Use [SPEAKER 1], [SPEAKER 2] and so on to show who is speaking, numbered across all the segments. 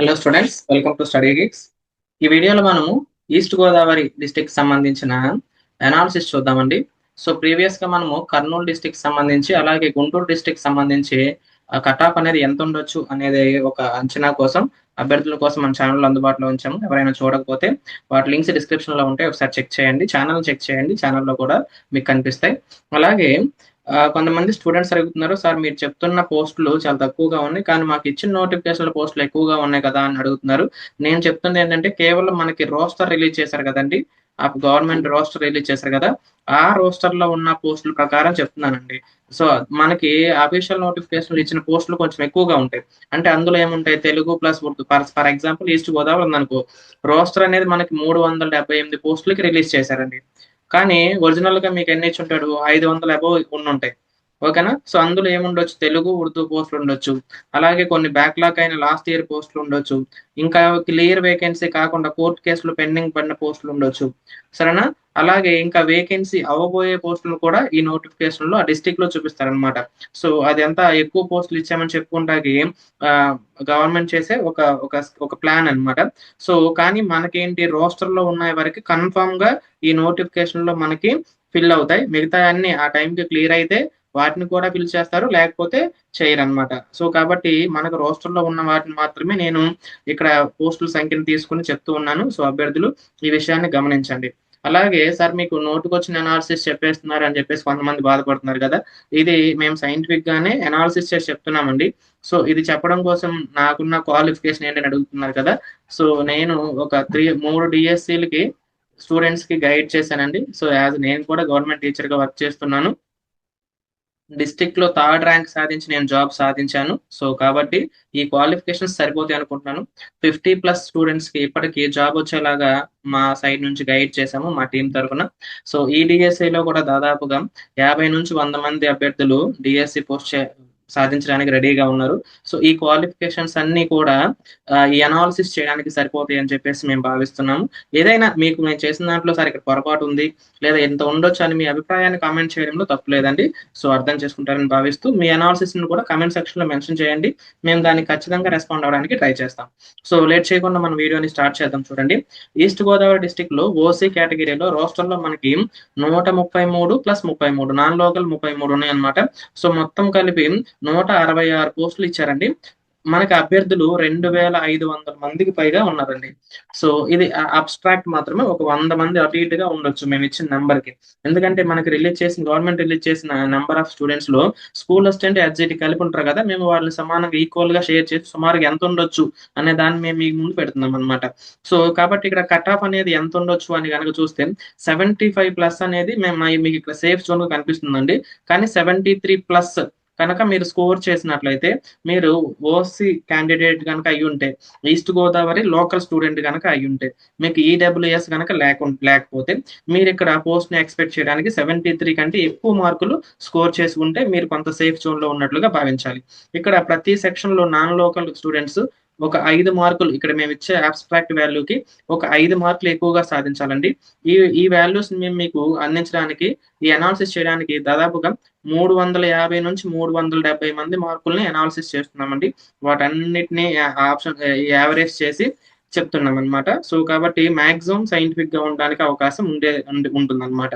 [SPEAKER 1] Hello students welcome to study geeks ఈ వీడియోలో మనము ఈస్ట్ గోదావరి డిస్టిక్ సంబంధించిన అనాలిసిస్ చూద్దామండి. సో ప్రీవియస్గా మనము కర్నూలు డిస్టిక్ సంబంధించి అలాగే గుంటూరు డిస్టిక్ సంబంధించి కటాప్ అనేది ఎంత ఉండొచ్చు అనేది ఒక అంచనా కోసం అభ్యర్థుల కోసం మన ఛానల్ అందుబాటులో ఉంచాము. ఎవరైనా చూడకపోతే వాటి లింక్స్ డిస్క్రిప్షన్లో ఉంటాయి. ఒకసారి చెక్ చేయండి. ఛానల్ చెక్ చేయండి. ఛానల్లో కూడా మీకు కనిపిస్తాయి. అలాగే కొంతమంది స్టూడెంట్స్ అడుగుతున్నారు సార్ మీరు చెప్తున్న పోస్టులు చాలా తక్కువగా ఉన్నాయి కానీ మాకు ఇచ్చిన నోటిఫికేషన్ల పోస్టులు ఎక్కువగా ఉన్నాయి కదా అని అడుగుతున్నారు. నేను చెప్తుంది ఏంటంటే కేవలం మనకి రోస్టర్ రిలీజ్ చేశారు కదండి ఆ గవర్నమెంట్ రోస్టర్ రిలీజ్ చేశారు కదా ఆ రోస్టర్లో ఉన్న పోస్టుల ప్రకారం చెప్తున్నానండి. సో మనకి అఫీషియల్ నోటిఫికేషన్లు ఇచ్చిన పోస్టులు కొంచెం ఎక్కువగా ఉంటాయి. అంటే అందులో ఏముంటాయి? Telugu plus Urdu. For for example east Godavari ఉందనుకో రోస్టర్ అనేది మనకి మూడు వందల డెబ్బై ఎనిమిది పోస్టులకి రిలీజ్ చేశారండి. కానీ ఒరిజినల్గా మీకు ఎన్ని ఇచ్చి ఉంటాడు? ఐదు వందల అబౌవ్ ఉంటాయి ఓకేనా? సో అందులో ఏముండొచ్చు? తెలుగు ఉర్దూ పోస్టులు ఉండొచ్చు. అలాగే కొన్ని బ్యాక్లాగ్ అయిన లాస్ట్ ఇయర్ పోస్టులు ఉండొచ్చు. ఇంకా క్లియర్ వేకెన్సీ కాకుండా కోర్టు కేసులు పెండింగ్ పడిన పోస్టులు ఉండొచ్చు. సరేనా? అలాగే ఇంకా వేకెన్సీ అవ్వబోయే పోస్టులు కూడా ఈ నోటిఫికేషన్లో ఆ డిస్టిక్లో చూపిస్తారనమాట సో అది ఎంత ఎక్కువ పోస్టులు ఇచ్చామని చెప్పుకుంటాకి గవర్నమెంట్ చేసే ఒక ఒక ఒక ప్లాన్ అన్నమాట. సో కానీ మనకేంటి? రోస్టర్లో ఉన్న వరకు కన్ఫర్మ్గా ఈ నోటిఫికేషన్లో మనకి ఫిల్ అవుతాయి. మిగతా అన్ని ఆ టైంకి క్లియర్ అయితే వాటిని కూడా ఫిల్ చేస్తారు లేకపోతే చేయరనమాట సో కాబట్టి మనకు రోస్టర్లో ఉన్న వాటిని మాత్రమే నేను ఇక్కడ పోస్టుల సంఖ్యను తీసుకుని చెప్తూ ఉన్నాను. సో అభ్యర్థులు ఈ విషయాన్ని గమనించండి. అలాగే సార్ మీకు నోటుకు వచ్చిన అనాలిసిస్ చెప్పేస్తున్నారు అని చెప్పేసి కొంతమంది బాధపడుతున్నారు కదా. ఇది మేము సైంటిఫిక్ గానే అనాలిసిస్ చేసి చెప్తున్నామండి. సో ఇది చెప్పడం కోసం నాకున్న క్వాలిఫికేషన్ ఏంటని అడుగుతున్నారు కదా. సో నేను ఒక త్రీ మూడు డిఎస్సీలకి స్టూడెంట్స్కి గైడ్ చేశానండి. సో యాజ్ నేను కూడా గవర్నమెంట్ టీచర్గా వర్క్ చేస్తున్నాను. డిస్టిక్లో థర్డ్ ర్యాంక్ సాధించి నేను జాబ్ సాధించాను. సో కాబట్టి ఈ క్వాలిఫికేషన్స్ సరిపోతాయి అనుకుంటున్నాను. ఫిఫ్టీ ప్లస్ స్టూడెంట్స్కి ఇప్పటికి జాబ్ వచ్చేలాగా మా సైడ్ నుంచి గైడ్ చేశాము మా టీం తరఫున. సో ఈ డిఎస్సి లో కూడా దాదాపుగా యాభై నుంచి వంద మంది అభ్యర్థులు డిఎస్సి పోస్ట్ సాధించడానికి రెడీగా ఉన్నారు. సో ఈ క్వాలిఫికేషన్స్ అన్ని కూడా ఈ అనాలిసిస్ చేయడానికి సరిపోతాయి అని చెప్పేసి మేము భావిస్తున్నాము. ఏదైనా మీకు నేను చేసిన దాంట్లో సార్ ఇక్కడ పొరపాటు ఉంది లేదా ఎంత ఉండొచ్చు అని మీ అభిప్రాయాన్ని కామెంట్ చేయడంలో తప్పు లేదండి. సో అర్థం చేసుకుంటారని భావిస్తూ మీ అనాలిసిస్ని కూడా కమెంట్ సెక్షన్లో మెన్షన్ చేయండి. మేము దానికి ఖచ్చితంగా రెస్పాండ్ అవడానికి ట్రై చేస్తాం. సో లేట్ చేయకుండా మనం వీడియోని స్టార్ట్ చేద్దాం చూడండి. ఈస్ట్ గోదావరి డిస్టిక్లో ఓసీ కేటగిరీలో రోస్టర్లో మనకి నూట ముప్పై మూడు ప్లస్ ముప్పై మూడు నాన్ లోకల్ ముప్పై మూడు ఉన్నాయి అనమాట సో మొత్తం కలిపి నూట అరవై ఆరు పోస్టులు ఇచ్చారండి. మనకి అభ్యర్థులు రెండు వేల ఐదు వందల మందికి పైగా ఉన్నారండి. సో ఇది అబ్స్ట్రాక్ట్ మాత్రమే ఒక వంద మంది అటు ఇటుగా ఉండొచ్చు మేము ఇచ్చిన నెంబర్కి ఎందుకంటే మనకి రిలీజ్ చేసిన గవర్నమెంట్ రిలీజ్ చేసిన నెంబర్ ఆఫ్ స్టూడెంట్స్లో స్కూల్ అసిస్టెంట్ ఎడ్జిటి కలిపి ఉంటారు కదా మేము వాళ్ళని సమానంగా ఈక్వల్గా షేర్ చేసి సుమారుగా ఎంత ఉండొచ్చు అనే దాన్ని మేము మీకు ముందు పెడుతున్నాం అనమాట సో కాబట్టి ఇక్కడ కట్ ఆఫ్ అనేది ఎంత ఉండొచ్చు అని కనుక చూస్తే సెవెంటీ ఫైవ్ ప్లస్ అనేది మేము మీకు ఇక్కడ సేఫ్ జోన్గా కనిపిస్తుందండి. కానీ సెవెంటీ త్రీ ప్లస్ కనుక మీరు స్కోర్ చేసినట్లయితే మీరు ఓసీ క్యాండిడేట్ కనుక అయి ఉంటే ఈస్ట్ గోదావరి లోకల్ స్టూడెంట్ కనుక అయి ఉంటే మీకు ఈడబ్ల్యూఎస్ కనుక లేకు లేకపోతే మీరు ఇక్కడ పోస్ట్ని ఎక్స్పెక్ట్ చేయడానికి సెవెంటీ త్రీ కంటే ఎక్కువ మార్కులు స్కోర్ చేసి ఉంటే మీరు కొంత సేఫ్ జోన్లో ఉన్నట్లుగా భావించాలి. ఇక్కడ ప్రతి సెక్షన్లో నాన్ లోకల్ స్టూడెంట్స్ ఒక ఐదు మార్కులు ఇక్కడ మేము ఇచ్చే అబ్స్ట్రాక్ట్ వాల్యూకి ఒక ఐదు మార్కులు ఎక్కువగా సాధించాలండి. ఈ ఈ వాల్యూస్ మేము మీకు అందించడానికి ఈ అనాలిసిస్ చేయడానికి దాదాపుగా మూడు వందల యాభై నుంచి మూడు వందల డెబ్బై మంది మార్కుల్ని అనాలిసిస్ చేస్తున్నామండి. వాటన్నిటిని ఆప్షన్ యావరేజ్ చేసి చెప్తున్నాం అనమాట సో కాబట్టి మాక్సిమం సైంటిఫిక్గా ఉండడానికి అవకాశం ఉండే ఉంటుంది అనమాట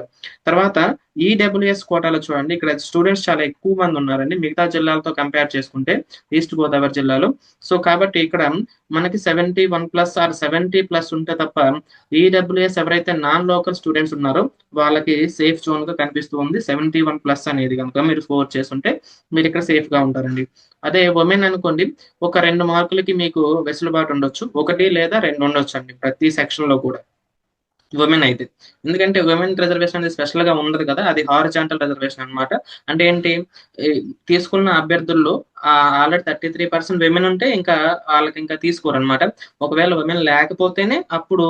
[SPEAKER 1] తర్వాత ఈడబ్ల్యూఎస్ కోటాలో చూడండి ఇక్కడ స్టూడెంట్స్ చాలా ఎక్కువ మంది ఉన్నారండి. మిగతా జిల్లాలతో కంపేర్ చేసుకుంటే ఈస్ట్ గోదావరి జిల్లాలో. సో కాబట్టి ఇక్కడ మనకి seventy one plus or seventy plus ఉంటే తప్ప ఈడబ్ల్యూఎస్ ఎవరైతే నాన్ లోకల్ స్టూడెంట్స్ ఉన్నారో వాళ్ళకి సేఫ్ జోన్గా కనిపిస్తూ ఉంది. సెవెంటీ వన్ ప్లస్ అనేది కనుక మీరు స్కోర్ చేస్తుంటే మీరు ఇక్కడ సేఫ్గా ఉంటారండి. అదే ఉమెన్ అనుకోండి ఒక రెండు మార్కులకి మీకు వెసులుబాటు ఉండొచ్చు. ఒకటి లేదా రెండు ఉండొచ్చు అండి ప్రతి సెక్షన్లో కూడా. ఉమెన్ అయితే. ఎందుకంటే ఉమెన్ రిజర్వేషన్ అనేది స్పెషల్గా ఉండదు కదా అది హారిజాంటల్ రిజర్వేషన్ అన్నమాట. అంటే ఏంటి? తీసుకున్న అభ్యర్థుల్లో already thirty three percent women ఉంటే ఇంకా వాళ్ళకి ఇంకా తీసుకోరు అనమాట ఒకవేళ విమెన్ లేకపోతేనే అప్పుడు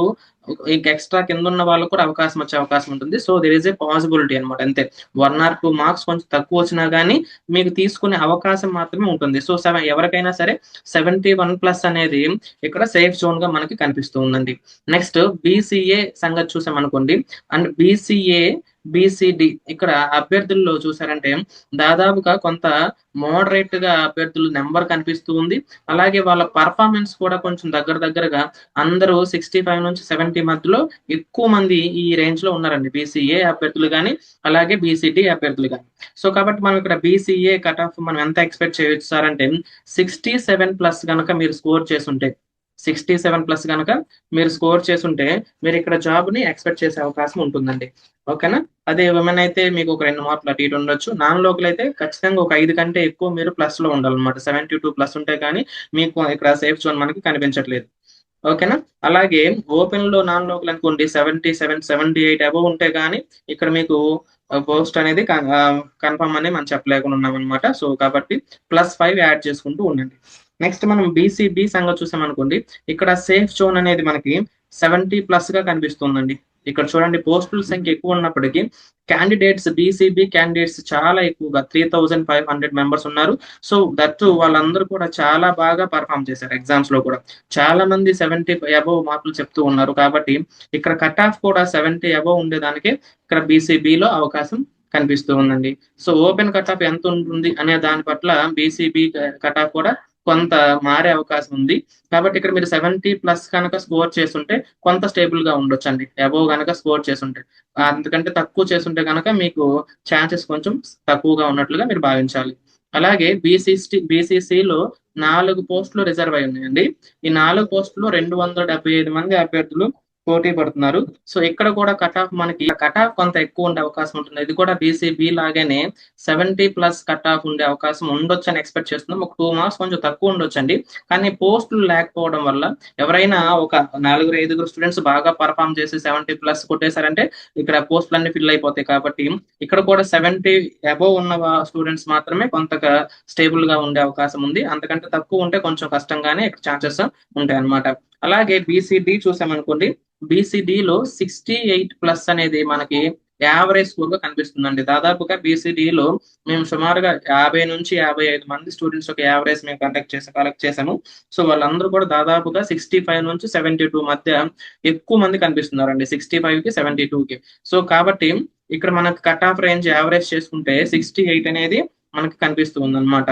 [SPEAKER 1] ఇంకా ఎక్స్ట్రా కింద ఉన్న వాళ్ళకు కూడా అవకాశం వచ్చే అవకాశం ఉంటుంది. So there is a possibility అనమాట అంతే. వన్ ఆర్ టూ మార్క్స్ కొంచెం తక్కువ వచ్చినా కానీ మీకు తీసుకునే అవకాశం మాత్రమే ఉంటుంది. సో సెవెన్ ఎవరికైనా సరే సెవెంటీ వన్ ప్లస్ అనేది ఇక్కడ సేఫ్ జోన్గా మనకి కనిపిస్తూ ఉందండి. నెక్స్ట్ బీసీఏ సంగతి చూసామనుకోండి. అండ్ బీసీఏ బీసీడి ఇక్కడ అభ్యర్థుల్లో చూసారంటే దాదాపుగా కొంత మోడరేట్గా అభ్యర్థులు నెంబర్ కనిపిస్తూ ఉంది. అలాగే వాళ్ళ పర్ఫార్మెన్స్ కూడా కొంచెం దగ్గర దగ్గరగా అందరూ సిక్స్టీ ఫైవ్ నుంచి సెవెంటీ మధ్యలో ఎక్కువ మంది ఈ రేంజ్లో ఉన్నారండి. బీసీఏ అభ్యర్థులు కానీ అలాగే బీసీడి అభ్యర్థులు కానీ సో కాబట్టి మనం ఇక్కడ బీసీఏ కట్ ఆఫ్ మనం ఎంత ఎక్స్పెక్ట్ చేయొచ్చు సార్ అంటే సిక్స్టీ సెవెన్ ప్లస్ కనుక మీరు స్కోర్ చేసుంటే సిక్స్టీ సెవెన్ ప్లస్ కనుక మీరు స్కోర్ చేసుంటే మీరు ఇక్కడ జాబ్ని ఎక్స్పెక్ట్ చేసే అవకాశం ఉంటుందండి. ఓకేనా? అదే ఉమెన్ అయితే మీకు ఒక రెండు మార్కులు అటు ఇటు ఉండొచ్చు. నాన్ లోకల్ అయితే ఖచ్చితంగా ఒక ఐదు కంటే ఎక్కువ మీరు ప్లస్లో ఉండాలన్నమాట. సెవెంటీ టూ ప్లస్ ఉంటే కానీ మీకు ఇక్కడ సేఫ్ జోన్ మనకి కనిపించట్లేదు. ఓకేనా? అలాగే ఓపెన్లో నాన్ లోకల్ అనుకోండి seventy seven seventy eight above ఉంటే కానీ ఇక్కడ మీకు పోస్ట్ అనేది కన్ఫర్మ్ అని మనం చెప్పలేకుండా ఉన్నాం అనమాట సో కాబట్టి ప్లస్ ఫైవ్ యాడ్ చేసుకుంటూ ఉండండి. నెక్స్ట్ మనం బీసీబీ సంగతి చూసామనుకోండి ఇక్కడ సేఫ్ జోన్ అనేది మనకి సెవెంటీ ప్లస్గా కనిపిస్తుందండి. ఇక్కడ చూడండి పోస్టుల సంఖ్య ఎక్కువ ఉన్నప్పటికీ క్యాండిడేట్స్ బీసీబీ క్యాండిడేట్స్ చాలా ఎక్కువగా three thousand five hundred members ఉన్నారు. సో దట్ వాళ్ళందరూ కూడా చాలా బాగా పర్ఫామ్ చేశారు ఎగ్జామ్స్లో కూడా. చాలా మంది సెవెంటీ అబవ్ మార్కులు చెప్తూ ఉన్నారు. కాబట్టి ఇక్కడ కట్ ఆఫ్ కూడా సెవెంటీ అబవ్ ఉండేదానికి ఇక్కడ బీసీబీలో అవకాశం కనిపిస్తూ ఉందండి. సో ఓపెన్ కట్ ఆఫ్ ఎంత ఉంటుంది అనే దాని పట్ల బీసీబీ కట్ ఆఫ్ కూడా కొంత మారే అవకాశం ఉంది. కాబట్టి ఇక్కడ మీరు సెవెంటీ ప్లస్ కనుక స్కోర్ చేస్తుంటే కొంత స్టేబుల్గా ఉండొచ్చు అండి అబోవ్ కనుక స్కోర్ చేస్తుంటే. అందుకంటే తక్కువ చేస్తుంటే కనుక మీకు ఛాన్సెస్ కొంచెం తక్కువగా ఉన్నట్లుగా మీరు భావించాలి. అలాగే బీసీసీ బీసీసీలో నాలుగు పోస్టులు రిజర్వ్ అయి ఉన్నాయండి. ఈ నాలుగు పోస్టులు రెండు వందల డెబ్బై ఐదు మంది అభ్యర్థులు పోటీ పడుతున్నారు. సో ఇక్కడ కూడా కట్ ఆఫ్ మనకి కట్ ఆఫ్ కొంత ఎక్కువ ఉండే అవకాశం ఉంటుంది. ఇది కూడా బీసీబీ లాగానే సెవెంటీ ప్లస్ కట్ ఆఫ్ ఉండే అవకాశం ఉండొచ్చు అని ఎక్స్పెక్ట్ చేస్తున్నాం. ఒక టూ మార్క్స్ కొంచెం తక్కువ ఉండొచ్చు అండి కానీ పోస్టులు లేకపోవడం వల్ల ఎవరైనా ఒక నలుగురు ఐదుగురు స్టూడెంట్స్ బాగా పర్ఫామ్ చేసి సెవెంటీ ప్లస్ కొట్టేశారంటే ఇక్కడ పోస్టులు అన్ని ఫిల్ అయిపోతాయి కాబట్టి ఇక్కడ కూడా సెవెంటీ అబోవ్ ఉన్న స్టూడెంట్స్ మాత్రమే కొంతగా స్టేబుల్గా ఉండే అవకాశం ఉంది. అంతకంటే తక్కువ ఉంటే కొంచెం కష్టంగానే ఇక్కడ ఛాన్సెస్ ఉంటాయి అనమాట అలాగే బీసీడీ చూసామనుకోండి బీసీడీలో సిక్స్టీ ఎయిట్ ప్లస్ అనేది మనకి యావరేజ్ స్కోర్గా కనిపిస్తుందండి. దాదాపుగా బీసీడీలో మేము సుమారుగా యాభై నుంచి యాభై ఐదు మంది స్టూడెంట్స్ ఒక యావరేజ్ మేము కండక్ట్ చేసి కలెక్ట్ చేసాము. సో వాళ్ళందరూ కూడా దాదాపుగా సిక్స్టీ ఫైవ్ నుంచి సెవెంటీ టూ మధ్య ఎక్కువ మంది కనిపిస్తున్నారండి. సిక్స్టీ ఫైవ్కి సెవెంటీ టూ కి. సో కాబట్టి ఇక్కడ మనకు కట్ ఆఫ్ రేంజ్ యావరేజ్ చేసుకుంటే సిక్స్టీ ఎయిట్ అనేది మనకి కనిపిస్తూ ఉందన్నమాట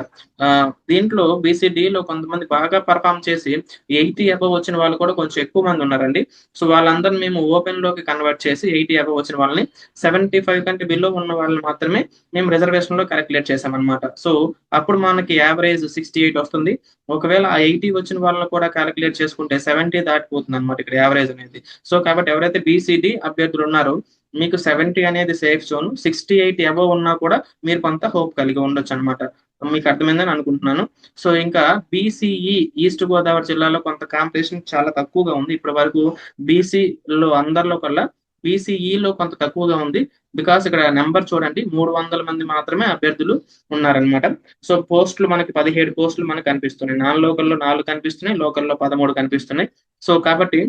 [SPEAKER 1] దీంట్లో బీసీడీలో కొంతమంది బాగా పర్ఫామ్ చేసి ఎయిటీ అబవ్ వచ్చిన వాళ్ళు కూడా కొంచెం ఎక్కువ మంది ఉన్నారండి. సో వాళ్ళందరిని మేము ఓపెన్లోకి కన్వర్ట్ చేసి ఎయిటీ అబవ్ వచ్చిన వాళ్ళని సెవెంటీ ఫైవ్ కంటే బిలో ఉన్న వాళ్ళని మాత్రమే మేము రిజర్వేషన్లో క్యాలిక్యులేట్ చేసామన్నమాట సో అప్పుడు మనకి యావరేజ్ సిక్స్టీ ఎయిట్ వస్తుంది. ఒకవేళ ఆ ఎయిటీ వచ్చిన వాళ్ళని కూడా క్యాలిక్యులేట్ చేసుకుంటే సెవెంటీ దాటిపోతుంది అనమాట ఇక్కడ యావరేజ్ అనేది. సో కాబట్టి ఎవరైతే బీసీడీ అభ్యర్థులు ఉన్నారో మీకు సెవెంటీ అనేది safe zone sixty eight above ఉన్నా కూడా మీరు కొంత హోప్ కలిగి ఉండొచ్చు అనమాట మీకు అర్థమైందని అనుకుంటున్నాను. సో ఇంకా బీసీఈ ఈస్ట్ గోదావరి జిల్లాలో కొంత కాంపిటీషన్ చాలా తక్కువగా ఉంది. ఇప్పటి వరకు బీసీలో అందరిలో కల్లా బీసీఈలో కొంత తక్కువగా ఉంది. బికాస్ ఇక్కడ నెంబర్ చూడండి మూడు వందల మంది మాత్రమే అభ్యర్థులు ఉన్నారనమాట సో పోస్టులు మనకి పదిహేడు పోస్టులు మనకి కనిపిస్తున్నాయి. నాన్ లోకల్లో నాలుగు కనిపిస్తున్నాయి లోకల్లో పదమూడు కనిపిస్తున్నాయి. సో కాబట్టి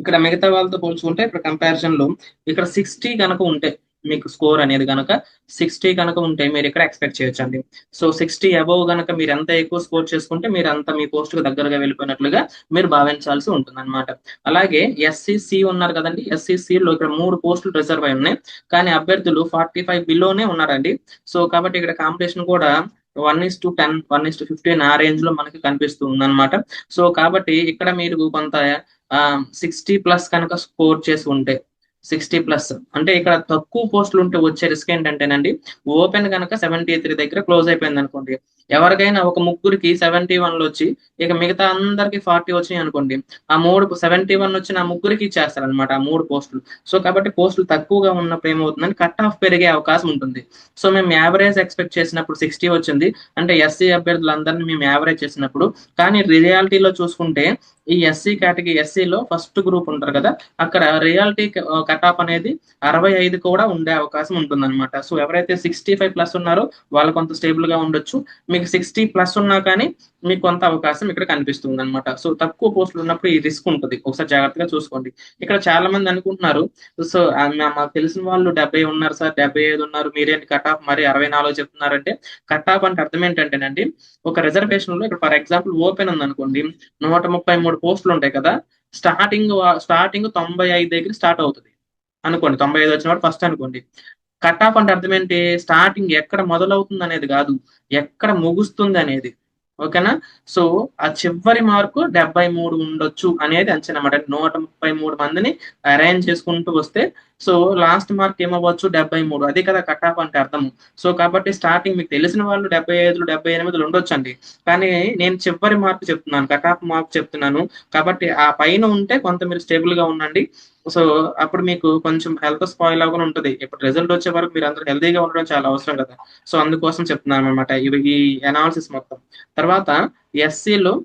[SPEAKER 1] ఇక్కడ మిగతా వాళ్ళతో పోల్చుకుంటే ఇక్కడ కంపారిజన్లో ఇక్కడ సిక్స్టీ కనుక ఉంటే మీకు స్కోర్ అనేది కనుక సిక్స్టీ కనుక ఉంటే మీరు ఇక్కడ ఎక్స్పెక్ట్ చేయొచ్చు అండి సో సిక్స్టీ అబవ్ కనుక మీరు ఎంత ఎక్కువ స్కోర్ చేసుకుంటే మీరు అంత మీ పోస్ట్కు దగ్గరగా వెళ్ళిపోయినట్లుగా మీరు భావించాల్సి ఉంటుంది అనమాట అలాగే ఎస్సీసీ ఉన్నారు కదండి. ఎస్సీసీ లో ఇక్కడ మూడు పోస్టులు రిజర్వ్ అయి ఉన్నాయి. కానీ అభ్యర్థులు ఫార్టీ ఫైవ్ బిలోనే ఉన్నారండి. సో కాబట్టి ఇక్కడ కాంపిటీషన్ కూడా one is two ten one is two fifteen ఆ రేంజ్లో మనకి కనిపిస్తుంది అనమాట సో కాబట్టి ఇక్కడ మీరు కొంత సిక్స్టీ ప్లస్ కనుక స్కోర్ చేసి ఉంటే సిక్స్టీ ప్లస్ అంటే ఇక్కడ తక్కువ పోస్టులు ఉంటే వచ్చే రిస్క్ ఏంటంటేనండి ఓపెన్ కనుక సెవెంటీ త్రీ దగ్గర క్లోజ్ అయిపోయింది అనుకోండి ఎవరికైనా ఒక ముగ్గురికి సెవెంటీ వన్లో వచ్చి ఇక మిగతా అందరికి ఫార్టీ వచ్చినాయి అనుకోండి ఆ మూడు సెవెంటీ వన్ వచ్చిన ఆ ముగ్గురికి ఇచ్చేస్తారనమాట ఆ మూడు పోస్టులు. సో కాబట్టి పోస్టులు తక్కువగా ఉన్నప్పుడు ఏమవుతుందని కట్ ఆఫ్ పెరిగే అవకాశం ఉంటుంది. సో మేము యావరేజ్ ఎక్స్పెక్ట్ చేసినప్పుడు సిక్స్టీ వచ్చింది అంటే ఎస్సీ అభ్యర్థులందరినీ మేము యావరేజ్ చేసినప్పుడు. కానీ రియాలిటీలో చూసుకుంటే ఈ ఎస్సీ కేటగిరీ ఎస్సీలో ఫస్ట్ గ్రూప్ ఉంటారు కదా అక్కడ రియాలిటీ కట్ ఆఫ్ అనేది అరవై ఐదు కూడా ఉండే అవకాశం ఉంటుంది అనమాట సో ఎవరైతే సిక్స్టీ ఫైవ్ ప్లస్ ఉన్నారో వాళ్ళు కొంత స్టేబుల్గా ఉండొచ్చు. మీకు సిక్స్టీ ప్లస్ ఉన్నా కానీ మీకు కొంత అవకాశం ఇక్కడ కనిపిస్తుంది అనమాట సో తక్కువ పోస్టులు ఉన్నప్పుడు ఈ రిస్క్ ఉంటుంది. ఒకసారి జాగ్రత్తగా చూసుకోండి. ఇక్కడ చాలా మంది అనుకుంటున్నారు సో మాకు తెలిసిన వాళ్ళు డెబ్బై ఉన్నారు సార్ డెబ్బై ఐదు ఉన్నారు. మీరేంటి కట్ ఆఫ్ మరి అరవై నాలుగు చెప్తున్నారంటే కట్ ఆఫ్ అంటే అర్థం ఏంటంటేనండి ఒక రిజర్వేషన్లో ఇక్కడ ఫర్ ఎగ్జాంపుల్ ఓపెన్ ఉంది అనుకోండి నూట ముప్పై మూడు పోస్టులు ఉంటాయి కదా స్టార్టింగ్ స్టార్టింగ్ తొంభై ఐదు దగ్గర స్టార్ట్ అవుతుంది. అనుకోండి తొంభై ఐదు వచ్చిన వాడు ఫస్ట్ అనుకోండి. కట్ ఆఫ్ అంటే అర్థం ఏంటి స్టార్టింగ్ ఎక్కడ మొదలవుతుంది అనేది కాదు. ఎక్కడ ముగుస్తుంది అనేది ఓకేనా? సో ఆ చివరి మార్కు డెబ్బై మూడు ఉండొచ్చు అనేది అంచనా అన్నమాట నూట ముప్పై మూడు మందిని అరేంజ్ చేసుకుంటూ వస్తే సో లాస్ట్ మార్క్ ఏమవ్వచ్చు? డెబ్బై మూడు. అదే కదా కట్ ఆఫ్ అంటే అర్థము సో కాబట్టి స్టార్టింగ్ మీకు తెలిసిన వాళ్ళు డెబ్బై ఐదులు డెబ్బై ఎనిమిదిలు ఉండొచ్చండి. కానీ నేను చివరి మార్క్ చెప్తున్నాను. కట్ ఆఫ్ మార్క్ చెప్తున్నాను. కాబట్టి ఆ పైన ఉంటే కొంత మీరు స్టేబుల్గా ఉండండి. సో అప్పుడు మీకు కొంచెం హెల్త్ స్పాయిల్ అవ్వకుండా ఉంటుంది. ఇప్పుడు రిజల్ట్ వచ్చే వరకు మీరు అందరూ హెల్తీగా ఉండడం చాలా అవసరం కదా. సో అందుకోసం చెప్తున్నాను అనమాట ఇవి ఈ అనాలిసిస్ మొత్తం. తర్వాత ఎస్సీలో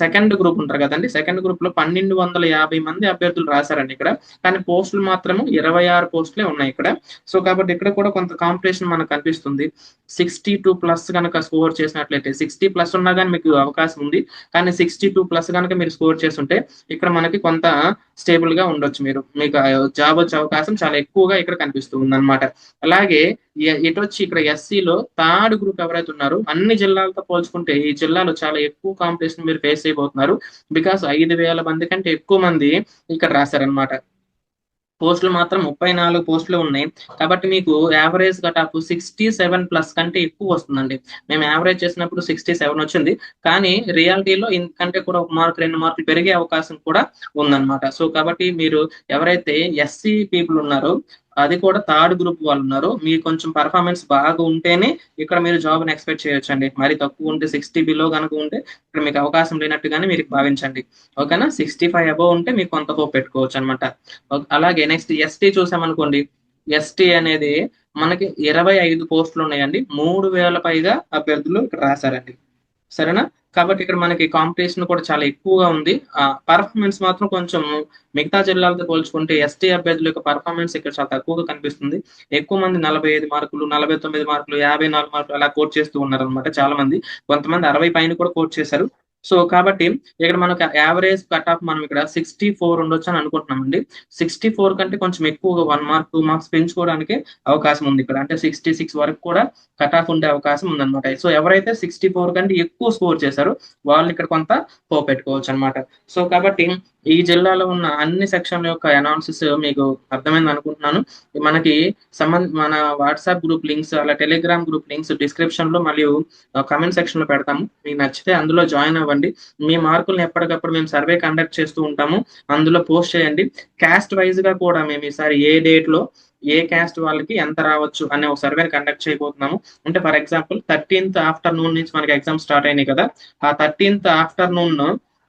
[SPEAKER 1] సెకండ్ గ్రూప్ ఉంటారు కదండి. సెకండ్ గ్రూప్లో పన్నెండు వందల యాభై మంది అభ్యర్థులు రాశారండి ఇక్కడ. కానీ పోస్టులు మాత్రము ఇరవై ఆరు పోస్టులే ఉన్నాయి ఇక్కడ. సో కాబట్టి ఇక్కడ కూడా కొంత కాంపిటీషన్ మనకు కనిపిస్తుంది. సిక్స్టీ టూ ప్లస్ కనుక స్కోర్ చేసినట్లయితే సిక్స్టీ ప్లస్ ఉన్నా కానీ మీకు అవకాశం ఉంది. కానీ సిక్స్టీ టూ ప్లస్ కనుక మీరు స్కోర్ చేస్తుంటే ఇక్కడ మనకి కొంత స్టేబుల్గా ఉండొచ్చు మీరు. మీకు జాబ్ వచ్చే అవకాశం చాలా ఎక్కువగా ఇక్కడ కనిపిస్తుంది అనమాట అలాగే ఎటు వచ్చి ఇక్కడ ఎస్సీలో థర్డ్ గ్రూప్ ఎవరైతే ఉన్నారో అన్ని జిల్లాలతో పోల్చుకుంటే ఈ జిల్లాలో చాలా ఎక్కువ కాంపిటీషన్ మీరు ఫేస్ అయిపోతున్నారు. బికాస్ ఐదు వేల మంది కంటే ఎక్కువ మంది ఇక్కడ రాశారనమాట పోస్టులు మాత్రం ముప్పై నాలుగు పోస్టులు ఉన్నాయి. కాబట్టి మీకు average cutoff sixty seven plus కంటే ఎక్కువ వస్తుందండి. మేము యావరేజ్ చేసినప్పుడు సిక్స్టీ సెవెన్ వచ్చింది. కానీ రియాలిటీలో ఇంతకంటే కూడా ఒక మార్క్ రెండు మార్కులు పెరిగే అవకాశం కూడా ఉందన్నమాట. సో కాబట్టి మీరు ఎవరైతే ఎస్సీ పీపుల్ ఉన్నారో అది కూడా థర్డ్ గ్రూప్ వాళ్ళు ఉన్నారు. మీ కొంచెం పర్ఫార్మెన్స్ బాగా ఉంటేనే ఇక్కడ మీరు జాబ్ని ఎక్స్పెక్ట్ చేయొచ్చు అండి మరి తక్కువ ఉంటే సిక్స్టీ బిలో కనుక ఉంటే ఇక్కడ మీకు అవకాశం లేనట్టుగానే మీరు భావించండి. ఓకేనా? సిక్స్టీ ఫైవ్ అబోవ్ ఉంటే మీకు కొంత హోప్ పెట్టుకోవచ్చు అనమాట అలాగే నెక్స్ట్ ఎస్టీ చూసామనుకోండి. ఎస్టీ అనేది మనకి ఇరవై ఐదు పోస్టులు ఉన్నాయండి. మూడు వేల పైగా అభ్యర్థులు ఇక్కడ రాశారండి. సరేనా? కాబట్టి ఇక్కడ మనకి కాంపిటీషన్ కూడా చాలా ఎక్కువగా ఉంది. ఆ పర్ఫార్మెన్స్ మాత్రం కొంచెం మిగతా జిల్లాలతో పోల్చుకుంటే ఎస్టీ అభ్యర్థుల యొక్క పర్ఫార్మెన్స్ ఇక్కడ చాలా తక్కువగా కనిపిస్తుంది. ఎక్కువ మంది నలభై ఐదు మార్కులు నలభై తొమ్మిది మార్కులు యాభై నాలుగు మార్కులు అలా కోట్ చేస్తూ ఉన్నారు అనమాట చాలా మంది కొంతమంది అరవై పైన కూడా కోట్ చేశారు. సో కాబట్టి ఇక్కడ మనకు యావరేజ్ కట్ ఆఫ్ మనం ఇక్కడ సిక్స్టీ ఫోర్ ఉండొచ్చు అని అనుకుంటున్నామండి. సిక్స్టీ ఫోర్ కంటే కొంచెం ఎక్కువగా వన్ మార్క్ టూ మార్క్స్ పెంచుకోవడానికి అవకాశం ఉంది ఇక్కడ. అంటే సిక్స్టీ సిక్స్ వరకు కూడా కట్ ఆఫ్ ఉండే అవకాశం ఉందన్నమాట. సో ఎవరైతే సిక్స్టీ ఫోర్ కంటే ఎక్కువ స్కోర్ చేశారో వాళ్ళు ఇక్కడ కొంత పోపెట్టుకోవచ్చు అనమాట సో కాబట్టి ఈ జిల్లాలో ఉన్న అన్ని సెక్షన్ల యొక్క అనాలిసిస్ మీకు అర్థమైంది అనుకుంటున్నాను. మనకి సంబంధ మన వాట్సాప్ గ్రూప్ లింక్స్ అలా టెలిగ్రామ్ గ్రూప్ లింక్స్ డిస్క్రిప్షన్లో మరియు కమెంట్ సెక్షన్లో పెడతాము. మీకు నచ్చితే అందులో జాయిన్ అవ్వండి. మీ మార్కులను ఎప్పటికప్పుడు మేము సర్వే కండక్ట్ చేస్తూ ఉంటాము. అందులో పోస్ట్ చేయండి. క్యాస్ట్ వైజ్గా కూడా మేము ఈసారి ఏ డేట్లో ఏ క్యాస్ట్ వాళ్ళకి ఎంత రావచ్చు అనే ఒక సర్వే కండక్ట్ చేయబోతున్నాము. అంటే ఫర్ ఎగ్జాంపుల్ థర్టీన్త్ ఆఫ్టర్నూన్ నుంచి మనకి ఎగ్జామ్ స్టార్ట్ అయినాయి కదా. ఆ థర్టీన్త్ ఆఫ్టర్నూన్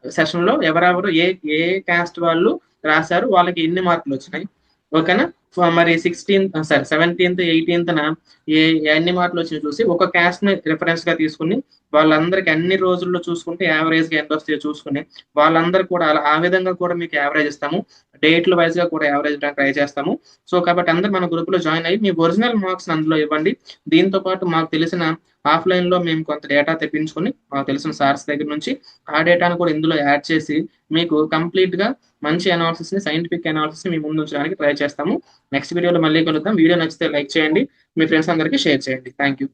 [SPEAKER 1] సెషన్లో ఎవరెవరు ఏ ఏ క్యాస్ట్ వాళ్ళు రాశారు వాళ్ళకి ఎన్ని మార్కులు వచ్చినాయి. ఓకేనా? మరి సిక్స్టీన్త్ సారీ సెవెంటీన్త్ ఎయిటీన్త్ ఏ ఎన్ని మార్కులు వచ్చినాయి చూసి ఒక క్యాస్ట్ని రిఫరెన్స్గా తీసుకుని వాళ్ళందరికి అన్ని రోజుల్లో చూసుకుంటే యావరేజ్గా ఎంత వస్తాయో చూసుకుని వాళ్ళందరూ కూడా అలా ఆ విధంగా కూడా మీకు యావరేజ్ ఇస్తాము. డేట్ల వైజ్గా కూడా యావరేజ్ ట్రై చేస్తాము. సో కాబట్టి అందరు మన గ్రూప్లో జాయిన్ అయ్యి మీ ఒరిజినల్ మార్క్స్ అందులో ఇవ్వండి. దీంతో పాటు మాకు తెలిసిన ఆఫ్లైన్లో మేము కొంత డేటా తెప్పించుకొని మాకు తెలిసిన సార్స్ దగ్గర నుంచి ఆ డేటాను కూడా ఇందులో యాడ్ చేసి మీకు కంప్లీట్గా మంచి అనాలిసిస్ని సైంటిఫిక్ అనాలిసిస్ని మీ ముందు ఉంచడానికి ట్రై చేస్తాము. నెక్స్ట్ వీడియోలో మళ్ళీ కలుద్దాం. వీడియో నచ్చితే లైక్ చేయండి. మీ ఫ్రెండ్స్ అందరికీ షేర్ చేయండి. Thank you